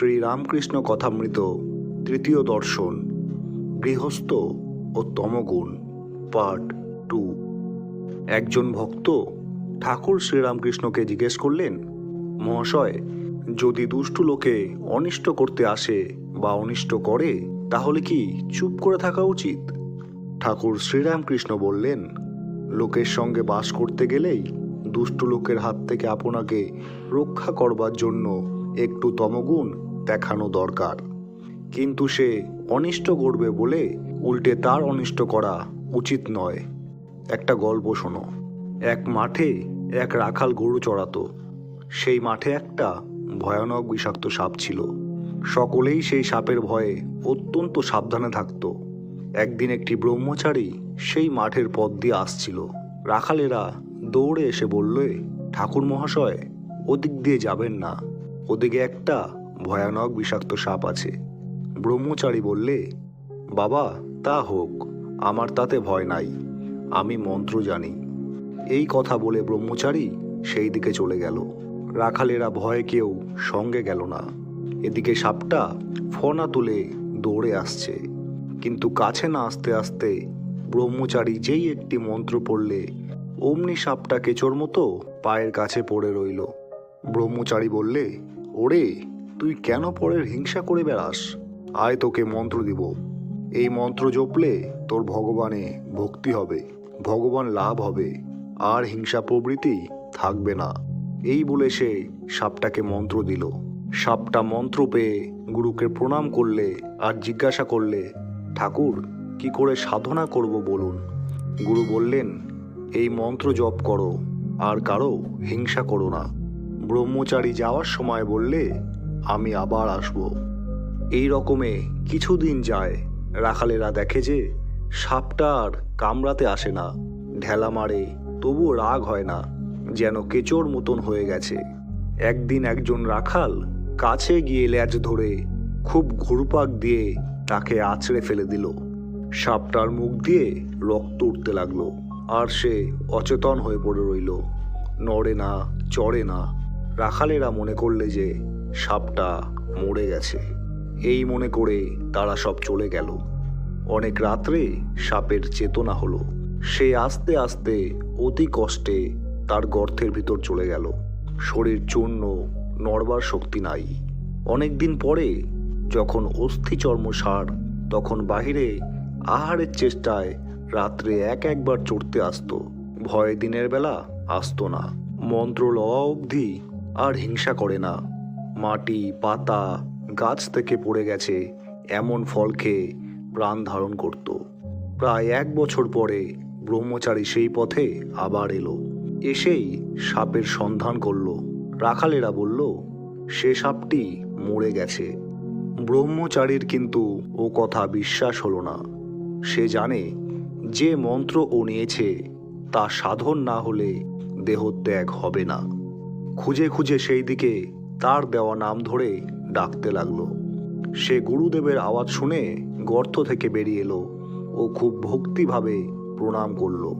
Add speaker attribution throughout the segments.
Speaker 1: শ্রী রামকৃষ্ণ কথামৃত, তৃতীয় দর্শন, গৃহস্থ ও তমগুণ, পার্ট টু। একজন ভক্ত ঠাকুর শ্রীরামকৃষ্ণকে জিজ্ঞেস করলেন, মহাশয়, যদি দুষ্টু লোকে অনিষ্ট করতে আসে বা অনিষ্ট করে, তাহলে কি চুপ করে থাকা উচিত? ঠাকুর শ্রীরামকৃষ্ণ বললেন, লোকের সঙ্গে বাস করতে গেলেই দুষ্টু লোকের হাত থেকে আপনাকে রক্ষা করবার জন্য একটু তমগুণ দেখানো দরকার। কিন্তু সে অনিষ্ট করবে বলে উল্টে তার অনিষ্ট করা উচিত নয়। একটা গল্প শোনো। এক মাঠে এক রাখাল গরু চড়াতো। সেই মাঠে একটা ভয়ানক বিষাক্ত সাপ ছিল। সকলেই সেই সাপের ভয়ে অত্যন্ত সাবধানে থাকত। একদিন একটি ব্রহ্মচারী সেই মাঠের পথ দিয়ে আসছিল। রাখালেরা দৌড়ে এসে বললে, ঠাকুর মহাশয়, ওদিক দিয়ে যাবেন না। ওদিকে একটা ভয়ানক বিষাক্ত সাপ আছে। ব্রহ্মচারী বললে, বাবা, তা হোক, আমার তাতে ভয় নাই, আমি মন্ত্র জানি। এই কথা বলে ব্রহ্মচারী সেই দিকে চলে গেল। রাখালেরা ভয়ে কেউ সঙ্গে গেল না। এদিকে সাপটা ফনা তুলে দৌড়ে আসছে। কিন্তু কাছে না আসতে আসতে ব্রহ্মচারী যেই একটি মন্ত্র পড়লে, অমনি সাপটা কেচোর মতো পায়ের কাছে পড়ে রইল। ব্রহ্মচারী বললে, ওরে তুই কেন পরের হিংসা করে বেড়াস? আয় তোকে মন্ত্র দিব। এই মন্ত্র জপলে তোর ভগবানে ভক্তি হবে, ভগবান লাভ হবে। আর হিংসা প্রবৃত্তি থাকবে না। এই বলে সে সাপটাকে মন্ত্র দিল। সাপটা মন্ত্র পেয়ে গুরুকে প্রণাম করলে আর জিজ্ঞাসা করলে, ঠাকুর, কি করে সাধনা করব বলুন? গুরু বললেন, এই মন্ত্র জপ করো, আর কারও হিংসা করো না। ব্রহ্মচারী যাওয়ার সময় বললে আমি আবার আসব। এই রকমে কিছুদিন যায়। রাখালেরা দেখে যে সাপটা আর কামড়াতে আসে না। ঢেলা মারে, তবুও রাগ হয় না, যেন কেচোর মতন হয়ে গেছে। একদিন একজন রাখাল কাছে গিয়ে ল্যাজ ধরে খুব ঘুরপাক দিয়ে তাকে আছড়ে ফেলে দিল। সাপটার মুখ দিয়ে রক্ত উঠতে লাগল, আর সে অচেতন হয়ে পড়ে রইল। নড়ে না, চড়ে না। রাখালেরা মনে করলে যে সাপটা মরে গেছে। এই মনে করে তারা সব চলে গেল। অনেক রাত্রে সাপের চেতনা হলো। সে আস্তে আস্তে অতি কষ্টে তার গর্তের ভিতর চলে গেল। শরীর চূর্ণ, নড়বার শক্তি নাই। অনেক দিন পরে যখন অস্থি চর্ম সার, তখন বাহিরে আহারের চেষ্টায় রাত্রে এক একবার চড়তে আসতো। ভয়ে দিনের বেলা আসতো না। মন্ত্র লওয়া অবধি আর হিংসা করে না। মাটি, পাতা, গাছ থেকে পড়ে গেছে, এমন ফল খেয়ে প্রাণ ধারণ করত। প্রায় এক বছর পরে ব্রহ্মচারী সেই পথে আবার এলো। এসেই সাপের সন্ধান করল। রাখালেরা বলল, সে সাপটি মরে গেছে। ব্রহ্মচারীর কিন্তু ও কথা বিশ্বাস হলো না। সে জানে যে মন্ত্র ও নিয়েছে, তা সাধন না হলে দেহত্যাগ হবে না। খুঁজে খুঁজে সেই দিকে তার দেওয়া নাম ধরে ডাকতে লাগল। সে গুরুদেবের আওয়াজ শুনে গর্ত থেকে বেরিয়ে এলো ও খুব ভক্তিভাবে প্রণাম করল।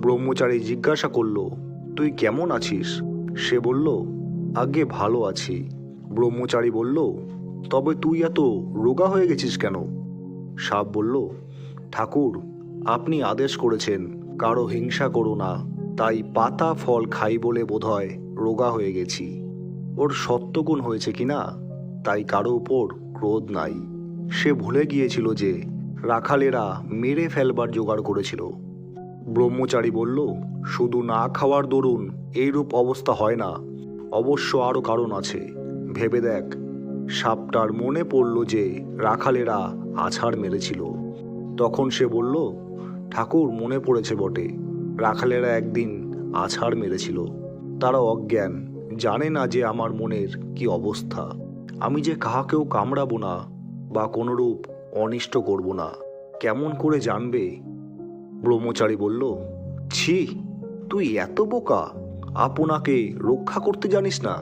Speaker 1: ব্রহ্মচারী জিজ্ঞাসা করল, তুই কেমন আছিস? সে বলল, আগে ভালো আছি। ব্রহ্মচারী বলল, তবে তুই এত রোগা হয়ে গেছিস কেন? সাপ বলল, ঠাকুর, আপনি আদেশ করেছেন, কারও হিংসা করো না, তাই পাতা ফল খাই বলে বোধহয় রোগা হয়ে গেছি। ওর সত্যগুণ হয়েছে কিনা তাই কারও উপর ক্রোধ নাই। সে ভুলে গিয়েছিল যে রাখালেরা মেরে ফেলবার জোগাড় করেছিল। ব্রহ্মচারী বলল, শুধু না খাওয়ার দরুন এইরূপ অবস্থা হয় না। অবশ্য আরও কারণ আছে। ভেবে দেখ, সাপটার মনে পড়ল যে রাখালেরা আছাড় মেরেছিল। তখন সে বলল, ঠাকুর, মনে পড়েছে বটে, রাখালেরা একদিন আছাড় মেরেছিল। তারা অজ্ঞান জানে না যে আমার মনের কি অবস্থা। আমি যে কাহাকেও কামড়াবো না বা কোনোরূপ অনিষ্ট করব না। কেমন করে জানবে? ব্রহ্মচারী বলল, ছি, তুই এত বোকা, আপনাকে রক্ষা করতে জানিস না।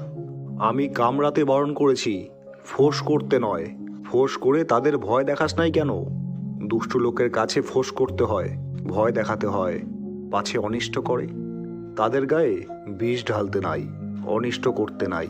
Speaker 1: আমি কামড়াতে বারণ করেছি, ফোঁস করতে নয়। ফোঁস করে তাদের ভয় দেখাস নাই কেন? দুষ্টু লোকের কাছে ফোঁস করতে হয়, ভয় দেখাতে হয়, পাছে অনিষ্ট করে। তাদের গায়ে বিষ ঢালতে নাই। অনিষ্ট করতে নাই।